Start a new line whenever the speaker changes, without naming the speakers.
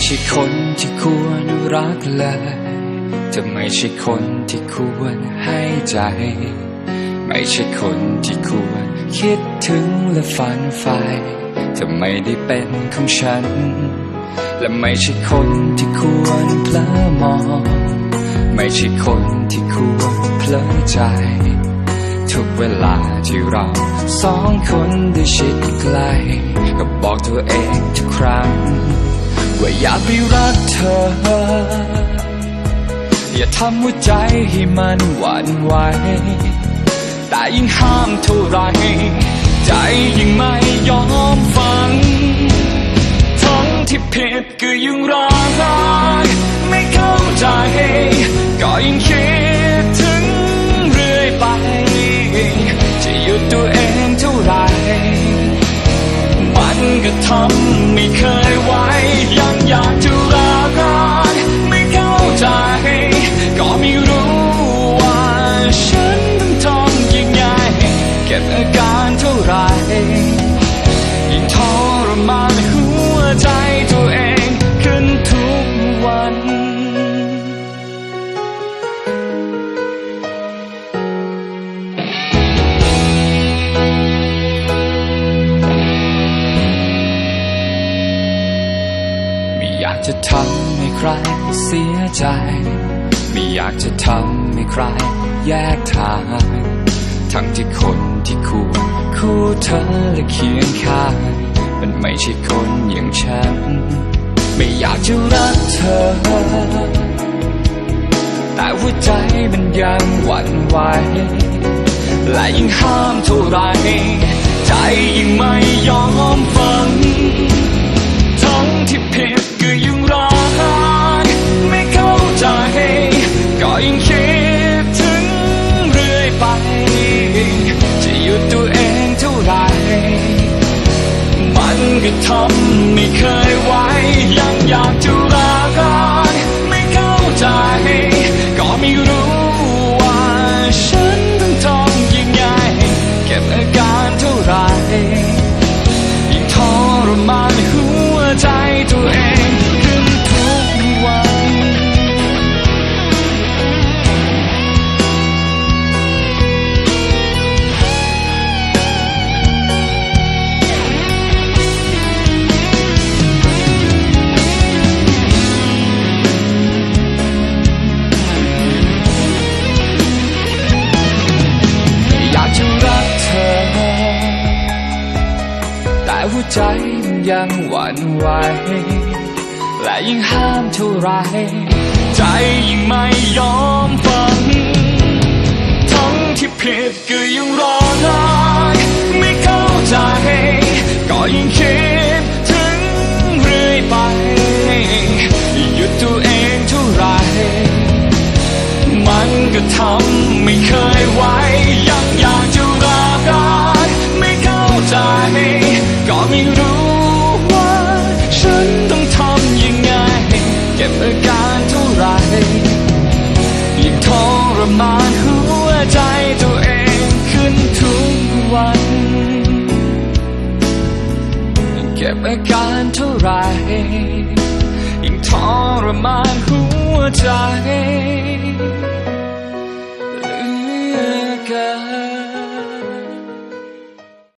ไม่ใช่คนที่ควรรักเลยจะไม่ใช่คนที่ควรให้ใจ ไม่ใช่คนที่ควรคิดถึงและฝันใฝ่จะไม่ได้เป็นของฉัน และไม่ใช่คนที่ควรเพลอมอง ไม่ใช่คนที่ควรเพลอใจ ทุกเวลาที่เราสองคนได้ชิดใกล้ก็บอกตัวเองทุกครั้ง ว่าอยากไปรักเธอ อย่าทำหัวใจให้มันหวั่นไหวแต่ยิ่งห้ามเท่าไร ใจยิ่งไม่ยอมฟังทั้งที่ผิดก็ยังรัก จะทำให้ใครเสียใจ ไม่อยากจะทำให้ใครแยกทาง ทั้งที่คนที่คู่คู่เธอและเคียงข้าง มันไม่ใช่คนอย่างฉัน ไม่อยากจะรักเธอ แต่หัวใจมันยังหวั่นไหว และยิ่งห้ามเท่าไร ใจยิ่งไม่ยอมฟังทั้ง ใจมันยังหวั่นไหวและยิ่งห้ามเท่าไร ใจยิ่งไม่ยอมฟัง ทั้งที่ผิดก็ยังรอไห้ไม่เข้าใจ ก็ยิ่งคิดถึงเรื่อยไป หยุดตัวเองเท่าไร มันก็ทำไม่เคยไหวยังอยากจะรักไม่เข้าใจ รู้ว่าฉันต้องทำยังไง เก็บอาการเท่าไรยิ่งทรมานหัวใจตัวเองขึ้นทุกวัน เก็บอาการเท่าไรยิ่งทรมานหัวใจ